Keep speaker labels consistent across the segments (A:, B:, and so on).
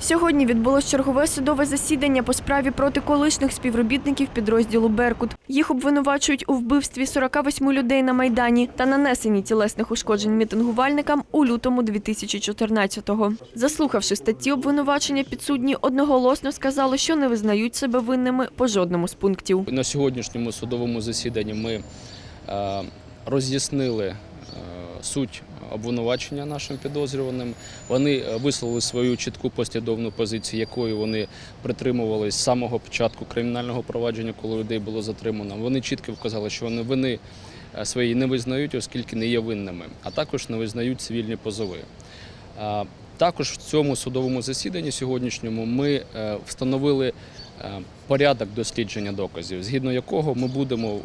A: Сьогодні відбулось чергове судове засідання по справі проти колишніх співробітників підрозділу Беркут. Їх обвинувачують у вбивстві 48 людей на майдані та нанесенні тілесних ушкоджень мітингувальникам у лютому 2014-го. Заслухавши статті обвинувачення, підсудні одноголосно сказали, що не визнають себе винними по жодному з пунктів.
B: На сьогоднішньому судовому засіданні ми е, роз'яснили суть обвинувачення нашим підозрюваним. Вони е, висловили свою чітку послідовну позицію, якої вони притримувались з самого початку кримінального провадження, коли людей було затримано. Вони чітко вказали, що вони вини е, свої не визнають, оскільки не є винними, а також не визнають цивільні позови. Е, Також в цьому судовому засіданні сьогоднішньому ми е, встановили е, порядок дослідження доказів, згідно якого ми будемо,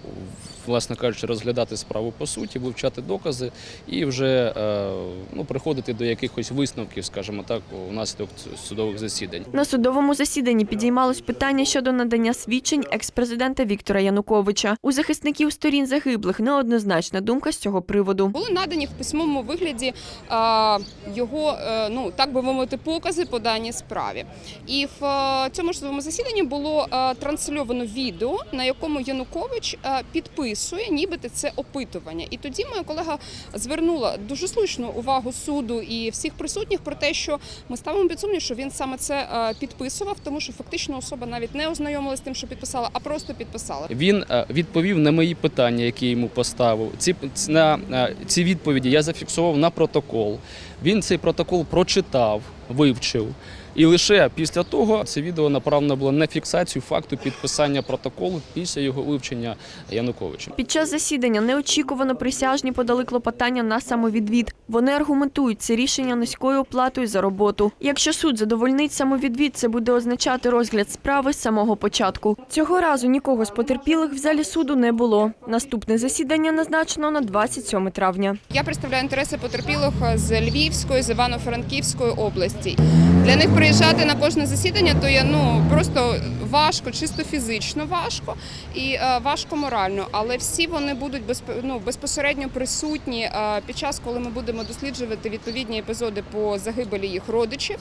B: власне кажучи, розглядати справу по суті, вивчати докази і вже е, ну, приходити до якихось висновків, скажімо так, внаслідок судових засідань.
A: На судовому засіданні підіймалось питання щодо надання свідчень екс-президента Віктора Януковича. У захисників сторін загиблих неоднозначна думка з цього приводу.
C: Були надані в письмовому вигляді а, його, е, ну так би мовити, покази по даній справі. І в е, цьому ж судовому засіданні було е, трансльовано відео, на якому Янукович е, підписує, нібито це опитування. І тоді моя колега звернула дуже слушну увагу суду і всіх присутніх про те, що ми ставимо під сумнів, що він саме це е, підписував, тому що фактично особа навіть не ознайомилась з тим, що підписала, а просто підписала.
B: Він е, відповів на мої питання, які йому поставив. Ці на е, ці відповіді я зафіксував на протокол. Він цей протокол прочитав, вивчив. І лише після того це відео направлено було на фіксацію факту підписання протоколу після його вивчення Януковичем.
A: Під час засідання неочікувано присяжні подали клопотання на самовідвід. Вони аргументують це рішення низькою оплатою за роботу. Якщо суд задовольнить самовідвід, це буде означати розгляд справи з самого початку. Цього разу нікого з потерпілих в залі суду не було. Наступне засідання назначено на 27 травня.
C: Я представляю інтереси потерпілих з Львівської, з Івано-Франківської області. আসছি Для них приїжджати на кожне засідання, то є ну просто важко, чисто фізично важко і е, важко морально. Але всі вони будуть ну, безпосередньо присутні е, під час, коли ми будемо досліджувати відповідні епізоди по загибелі їх родичів.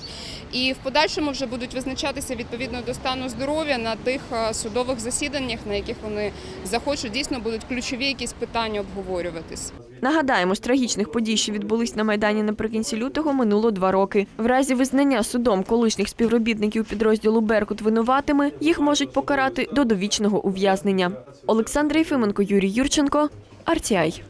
C: І в подальшому вже будуть визначатися відповідно до стану здоров'я на тих е, судових засіданнях, на яких вони захочуть. Дійсно будуть ключові якісь питання обговорюватись.
A: Нагадаємо, з трагічних подій, що відбулись на майдані наприкінці лютого, минуло два роки. В разі визнання судом колишніх співробітників підрозділу Беркут винуватими їх можуть покарати до довічного ув'язнення. Олександр Єфименко, Юрій Юрченко, RTI.